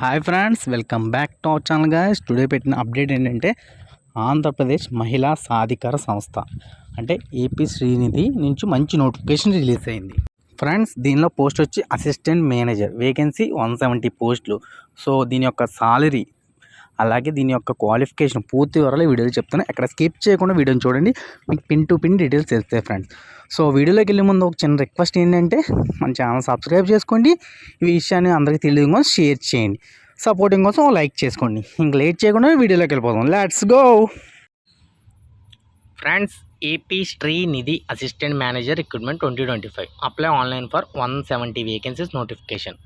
Hi friends welcome back to our channel guys today పెట్టిన update ఏంటంటే ఆంధ్రప్రదేశ్ మహిళా సాధికార సంస్థ అంటే ఏపీ శ్రీనిధి నుంచి మంచి నోటిఫికేషన్ రిలీజ్ అయింది. ఫ్రెండ్స్ దీనిలో పోస్ట్ వచ్చి assistant manager vacancy one seventy పోస్టులు సో దీని యొక్క సాలరీ అలాగే దీని యొక్క క్వాలిఫికేషన్ పూర్తి వివరాలు వీడియోలు చెప్తున్నాను చెప్తాను ఎక్కడ స్కిప్ చేయకుండా వీడియోని చూడండి. మీకు పిన్ టు పిన్ డీటెయిల్స్ తెలుస్తాయి ఫ్రెండ్స్ సో వీడియోలోకి వెళ్ళే ముందు ఒక చిన్న రిక్వెస్ట్ ఏంటంటే మన ఛానల్ సబ్స్క్రైబ్ చేసుకోండి. ఈ విషయాన్ని అందరికీ తెలియదు కోసం షేర్ చేయండి. సపోర్టింగ్ కోసం లైక్ చేసుకోండి. ఇంక లేట్ చేయకుండా వీడియోలోకి వెళ్ళిపోదాం. Let's go friends AP Srinidhi assistant manager recruitment twenty twenty five apply online for one seventy vacancies notification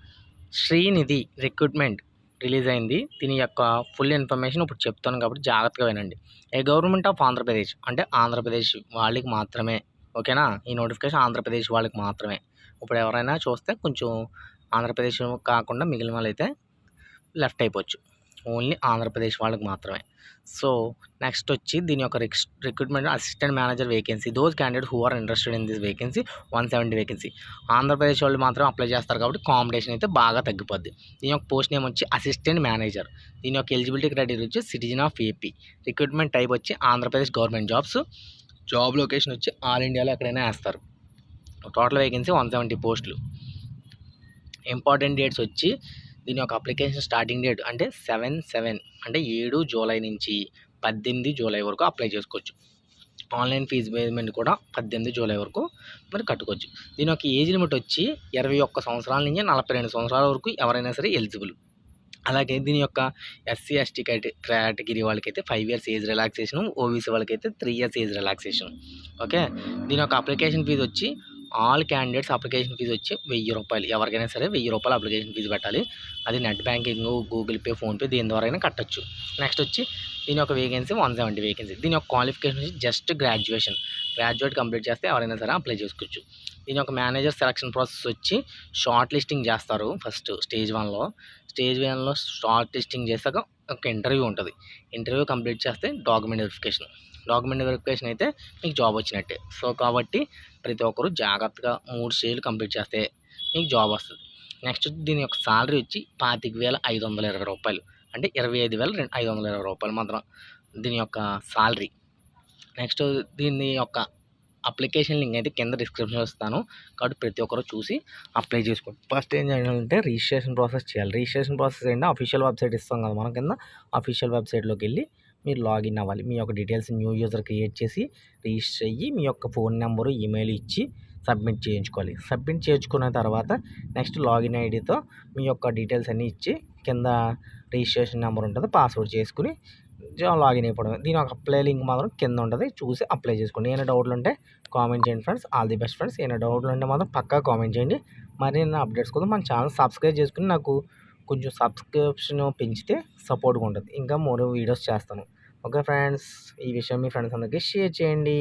Srinidhi recruitment release అయింది దీని యొక్క ఫుల్ ఇన్ఫర్మేషన్ ఇప్పుడు చెప్తాను కాబట్టి జాగ్రత్తగా వినండి. ఏ గవర్నమెంట్ ఆఫ్ ఆంధ్రప్రదేశ్ అంటే ఆంధ్రప్రదేశ్ వాళ్ళకి మాత్రమే ఓకేనా? ఈ నోటిఫికేషన్ ఆంధ్రప్రదేశ్ వాళ్ళకి మాత్రమే. ఇప్పుడు ఎవరైనా చూస్తే కొంచెం ఆంధ్రప్రదేశ్ కాకుండా మిగిలిన వాళ్ళైతే లెఫ్ట్ అయిపోవచ్చు. ఓన్లీ ఆంధ్రప్రదేశ్ వాళ్ళకి మాత్రమే. సో నెక్స్ట్ వచ్చి దీని యొక్క rec recruitment assistant manager vacancy. Those candidate who are interested in this vacancy one seventy vacancy. Andhra Pradesh వాళ్ళు మాత్రం అప్లై చేస్తారు కాబట్టి కాంపిటీషన్ అయితే బాగా తగ్గిపోద్ది. దీని యొక్క పోస్ట్ నేమ్ వచ్చి అసిస్టెంట్ మేనేజర్. దీని యొక్క ఎలిజిబిలిటీ క్రైటీరియా వచ్చి citizen of AP. Recruitment type వచ్చి Andhra Pradesh government jobs. Job location వచ్చి ఆల్ ఇండియాలో ఎక్కడైనా వేస్తారు. టోటల్ వేకెన్సీ వన్ సెవెంటీ పోస్టులు. ఇంపార్టెంట్ డేట్స్ వచ్చి దీని యొక్క అప్లికేషన్ స్టార్టింగ్ డేట్ అంటే సెవెన్ సెవెన్ అంటే ఏడు జూలై నుంచి పద్దెనిమిది జూలై వరకు అప్లై చేసుకోవచ్చు. ఆన్లైన్ ఫీజు పేమెంట్ కూడా పద్దెనిమిది జూలై వరకు మరి కట్టుకోవచ్చు. దీని యొక్క ఏజ్ లిమిట్ వచ్చి ఇరవై ఒక్క సంవత్సరాల నుంచి నలభై రెండు సంవత్సరాల వరకు ఎవరైనా సరే ఎలిజిబుల్. అలాగే దీని యొక్క ఎస్సీ ఎస్టీ కేటగిరీ వాళ్ళకైతే five years age relaxation OBC వాళ్ళకైతే three years age relaxation. Okay? దీని యొక్క అప్లికేషన్ ఫీజు వచ్చి ఆల్ క్యాండిడేట్స్ అప్లికేషన్ ఫీజు వచ్చి వెయ్యి రూపాయలు. ఎవరికైనా సరే వెయ్యి రూపాయలు అప్లికేషన్ ఫీజు పెట్టాలి. అది net banking Google Pay PhonePe దీని ద్వారా అయినా కట్టచ్చు. నెక్స్ట్ వచ్చి దీని యొక్క వేకెన్సీ వన్ సెవెంటీ వేకెన్సీ. దీని యొక్క క్వాలిఫికేషన్ వచ్చి జస్ట్ గ్రాడ్యుయేషన్. గ్రాడ్యుయేట్ కంప్లీట్ చేస్తే ఎవరైనా సరే అప్లై చేసుకోవచ్చు. దీని యొక్క మేనేజర్ సెలక్షన్ ప్రాసెస్ వచ్చి షార్ట్ లిస్టింగ్ చేస్తారు ఫస్ట్ స్టేజ్ వన్లో. స్టేజ్ వన్లో షార్ట్ లిస్టింగ్ చేశాక ఒక ఇంటర్వ్యూ ఉంటుంది. ఇంటర్వ్యూ కంప్లీట్ చేస్తే డాక్యుమెంట్ వెరిఫికేషన్. డాక్యుమెంట్ వెరిఫికేషన్ అయితే మీకు జాబ్ వచ్చినట్టే. సో కాబట్టి ప్రతి ఒక్కరు జాగ్రత్తగా మూడు స్టేజ్లు కంప్లీట్ చేస్తే మీకు జాబ్ వస్తుంది. నెక్స్ట్ దీని యొక్క సాలరీ వచ్చి పాతిక వేల ఐదు వందల ఇరవై రూపాయలు. అంటే ఇరవై ఐదు వేల రెండు ఐదు వందల ఇరవై రూపాయలు మాత్రం దీని యొక్క సాలరీ నెక్స్ట్ దీని యొక్క అప్లికేషన్ లింక్ అయితే కింద డిస్క్రిప్షన్ ఇస్తాను. కాబట్టి ప్రతి ఒక్కరు చూసి అప్లై చేసుకోండి. ఫస్ట్ ఏం చేయాలంటే రిజిస్ట్రేషన్ ప్రాసెస్ చేయాలి. రిజిస్ట్రేషన్ ప్రాసెస్ ఏంటంటే అఫీషియల్ వెబ్సైట్ ఇస్తాం కదా మనం కింద. అఫీషియల్ వెబ్సైట్లోకి వెళ్ళి మీరు లాగిన్ అవ్వాలి. మీ యొక్క డీటెయిల్స్ న్యూ యూజర్ క్రియేట్ చేసి రిజిస్టర్ అయ్యి మీ యొక్క ఫోన్ నెంబరు ఈమెయిల్ ఇచ్చి సబ్మిట్ చేయించుకోవాలి. సబ్మిట్ చేయించుకున్న తర్వాత నెక్స్ట్ లాగిన్ ఐడితో మీ యొక్క డీటెయిల్స్ అన్నీ ఇచ్చి కింద రిజిస్ట్రేషన్ నెంబర్ ఉంటుంది పాస్వర్డ్ చేసుకుని లాగిన్ అయిపోవడం దీని ఒక అప్లై లింక్ మాత్రం కింద ఉంటుంది చూసి అప్లై చేసుకోండి. ఏమైనా డౌట్లు ఉంటే కామెంట్ చేయండి friends. All the best friends. ఏమైనా డౌట్లు ఉంటే మాత్రం పక్కా కామెంట్ చేయండి. మరి నేను అప్డేట్స్ కోసం మన ఛానల్ సబ్స్క్రైబ్ చేసుకుని నాకు కొంచెం సబ్స్క్రిప్షన్ పెంచితే సపోర్ట్గా ఉంటుంది. ఇంకా మరో వీడియోస్ చేస్తాను. ఓకే ఫ్రెండ్స్ ఈ విషయం మీ ఫ్రెండ్స్ అందరికీ షేర్ చేయండి.